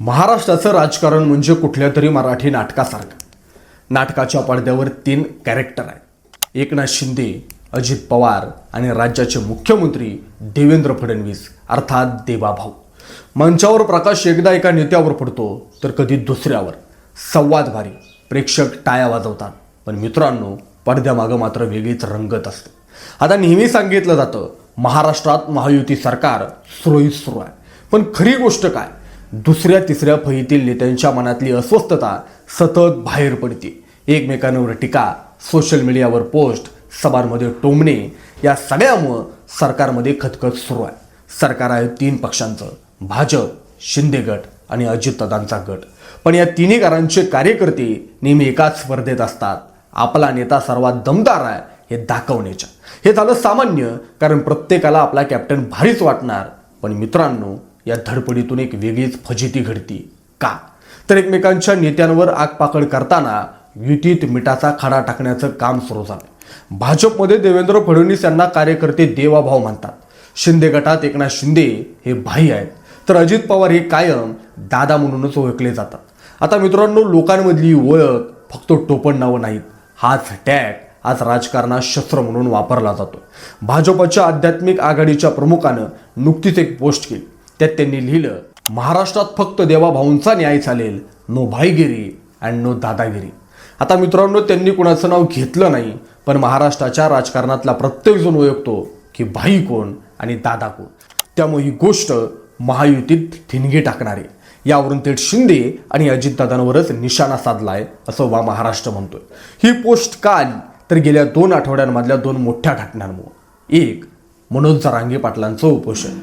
महाराष्ट्राचं राजकारण म्हणजे कुठल्या तरी मराठी नाटकासारखं. नाटकाच्या पडद्यावर तीन कॅरेक्टर आहेत. एकनाथ शिंदे अजित पवार आणि राज्याचे मुख्यमंत्री देवेंद्र फडणवीस अर्थात देवाभाऊ. मंचावर प्रकाश एकदा एका नेत्यावर पडतो तर कधी दुसऱ्यावर. संवाद भारी. प्रेक्षक टाया वाजवतात. पण मित्रांनो पडद्यामागं मात्र वेगळीच रंगत असते. आता नेहमी सांगितलं जातं महाराष्ट्रात महायुती सरकार सुरळीत सुरू आहे. पण खरी गोष्ट काय? दुसऱ्या तिसऱ्या फळीतील नेत्यांच्या मनातली अस्वस्थता सतत बाहेर पडते. एकमेकांवर टीका सोशल मीडियावर पोस्ट सभांमध्ये टोमणे या सगळ्यामुळं सरकारमध्ये खतखत सुरू आहे. सरकार आहे तीन पक्षांचं भाजप शिंदे गट आणि अजितदादांचा गट. पण या तिन्ही घरांचे कार्यकर्ते नेहमी एकाच स्पर्धेत असतात. आपला नेता सर्वात दमदार आहे हे दाखवण्याच्या. हे झालं सामान्य कारण प्रत्येकाला आपला कॅप्टन भारीच वाटणार. पण मित्रांनो या धडपडीतून एक वेगळीच फजिती घडती. का? तर एकमेकांच्या नेत्यांवर आगपाकड करताना युतीत मिठाचा खडा टाकण्याचं काम सुरू झालं भाजपमध्ये देवेंद्र फडणवीस यांना कार्यकर्ते देवाभाव म्हणतात. शिंदे गटात एकनाथ शिंदे हे भाई आहेत. तर अजित पवार हे कायम दादा म्हणूनच ओळखले जातात. आता मित्रांनो लोकांमधली ओळख फक्त टोपण नावं नाहीत. हाच टॅग आज राजकारणात शस्त्र म्हणून वापरला जातो भाजपच्या आध्यात्मिक आघाडीच्या प्रमुखानं नुकतीच एक पोस्ट केली. त्यात त्यांनी लिहिलं महाराष्ट्रात फक्त देवाभाऊंचा न्याय चालेल नो भाईगिरी अँड नो दादागिरी. आता मित्रांनो त्यांनी कुणाचं नाव घेतलं नाही पण महाराष्ट्राच्या राजकारणातला प्रत्येकजण ओळखतो की भाई कोण आणि दादा कोण. त्यामुळे ही गोष्ट महायुतीत ठिणगी टाकणारे. यावरून थेट शिंदे आणि अजितदादांवरच निशाणा साधलाय असं वा महाराष्ट्र म्हणतोय. ही पोस्ट का आली तर गेल्या दोन आठवड्यांमधल्या दोन मोठ्या घटनांमुळे. एक मनोज जरांगे पाटलांचं उपोषण.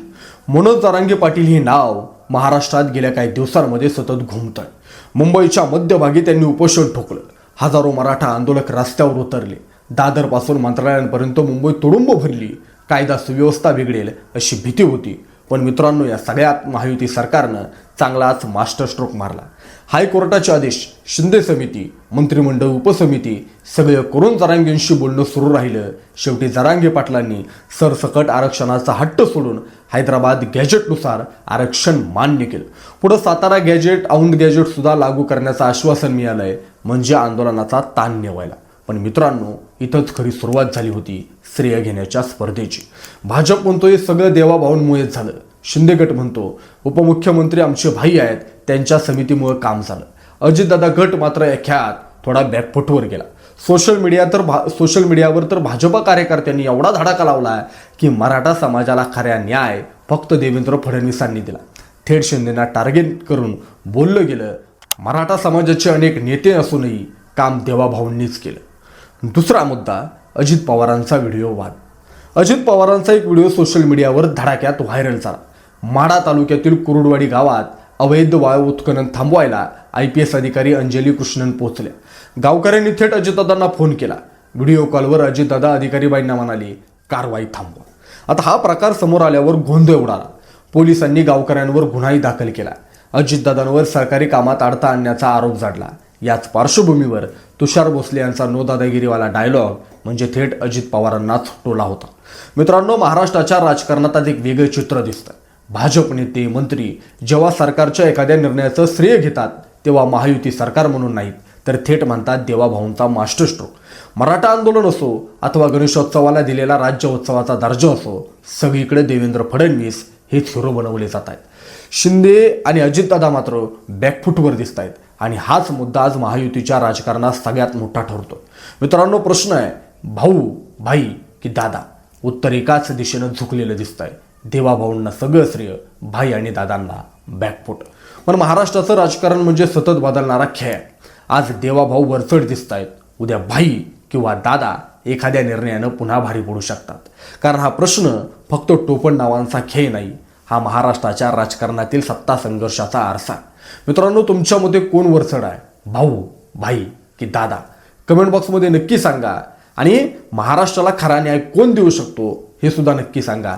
मनोज तरांगे पाटील हे नाव महाराष्ट्रात गेल्या काही दिवसांमध्ये सतत घुमत आहे मुंबईच्या मध्यभागी त्यांनी उपोषण ठोकलं. हजारो मराठा आंदोलक रस्त्यावर उतरले. दादरपासून मंत्रालयांपर्यंत मुंबई तुडुंब भरली. कायदा सुव्यवस्था बिघडेल अशी भीती होती. पण मित्रांनो या सगळ्यात महायुती सरकारनं चांगलाच मास्टर स्ट्रोक मारला. हायकोर्टाचे आदेश शिंदे समिती मंत्रिमंडळ उपसमिती सगळं करून जरांगेंशी बोलणं सुरू राहिलं. शेवटी जरांगे पाटलांनी सरसकट आरक्षणाचा हट्ट सोडून हैदराबाद गॅजेटनुसार आरक्षण मान्य केलं. पुढं सातारा गॅजेट औंध गॅजेटसुद्धा लागू करण्याचं आश्वासन मिळालंय. म्हणजे आंदोलनाचा ताण नेवायला पण मित्रांनो इथंच खरी सुरुवात झाली होती श्रेय घेण्याच्या स्पर्धेची. भाजप म्हणतोय सगळं देवाभाऊंमुळेच झालं. शिंदे गट म्हणतो. उपमुख्यमंत्री आमचे भाई आहेत त्यांच्या समितीमुळे काम झालं. अजितदादा गट मात्र या खेळात थोडा बॅकफुटवर गेला. सोशल मीडिया तर भा सोशल मीडियावर तर भाजपा कार्यकर्त्यांनी एवढा धडाका लावला की मराठा समाजाला खऱ्या न्याय फक्त देवेंद्र फडणवीसांनी दिला. थेट शिंदेना टार्गेट करून बोललं गेलं मराठा समाजाचे अनेक नेते असूनही काम देवाभाऊंनीच केलं. दुसरा मुद्दा अजित पवारांचा व्हिडिओ वाद. अजित पवारांचा एक व्हिडिओ सोशल मीडियावर धडाक्यात व्हायरल झाला. माडा तालुक्यातील कुरुडवाडी गावात अवैध वाळू उत्खनन थांबवायला आय पी एस अधिकारी अंजली कृष्णन पोहोचल्या गावकऱ्यांनी थेट अजितदादांना फोन केला. व्हिडिओ कॉलवर अजितदादा अधिकारीबाईंना म्हणाले कारवाई थांबवा. आता हा प्रकार समोर आल्यावर गोंधळ उडाला. पोलिसांनी गावकऱ्यांवर गुन्हाही दाखल केला. अजितदादांवर सरकारी कामात अडथळा आणण्याचा आरोप जाडला. याच पार्श्वभूमीवर तुषार भोसले यांचा नो दादागिरीवाला डायलॉग म्हणजे थेट अजित पवारांनाच टोला होता. मित्रांनो महाराष्ट्राच्या राजकारणात एक वेगळं चित्र दिसतं. भाजप नेते मंत्री जेव्हा सरकारच्या एखाद्या निर्णयाचं श्रेय घेतात तेव्हा महायुती सरकार म्हणून नाहीत. तर थेट म्हणतात देवाभाऊंचा मास्टरस्ट्रोक मराठा आंदोलन असो अथवा गणेशोत्सवाला दिलेला राज्य उत्सवाचा दर्जा असो सगळीकडे देवेंद्र फडणवीस हेच हिरो बनवले जात आहेत. शिंदे आणि अजितदादा मात्र बॅकफुटवर दिसत आहेत आणि हाच मुद्दा आज महायुतीच्या राजकारणात सगळ्यात मोठा ठरतो. मित्रांनो प्रश्न आहे भाऊ भाई की दादा? उत्तर एकाच दिशेनं झुकलेलं दिसत आहे देवाभाऊंना सगळं श्रेय भाई आणि दादांना बॅकफुट पण महाराष्ट्राचं राजकारण म्हणजे सतत बदलणारा खेळ. आज देवाभाऊ वरचढ दिसत आहेत उद्या भाई किंवा दादा एखाद्या निर्णयानं पुन्हा भारी पडू शकतात. कारण हा प्रश्न फक्त टोपण नावांचा खेळ नाही हा महाराष्ट्राच्या राजकारणातील सत्ता संघर्षाचा आरसा. मित्रांनो तुमच्यामध्ये कोण वरचढ आहे? भाऊ भाई की दादा? कमेंट बॉक्समध्ये नक्की सांगा. आणि महाराष्ट्राला खरा न्याय कोण देऊ शकतो हे सुद्धा नक्की सांगा.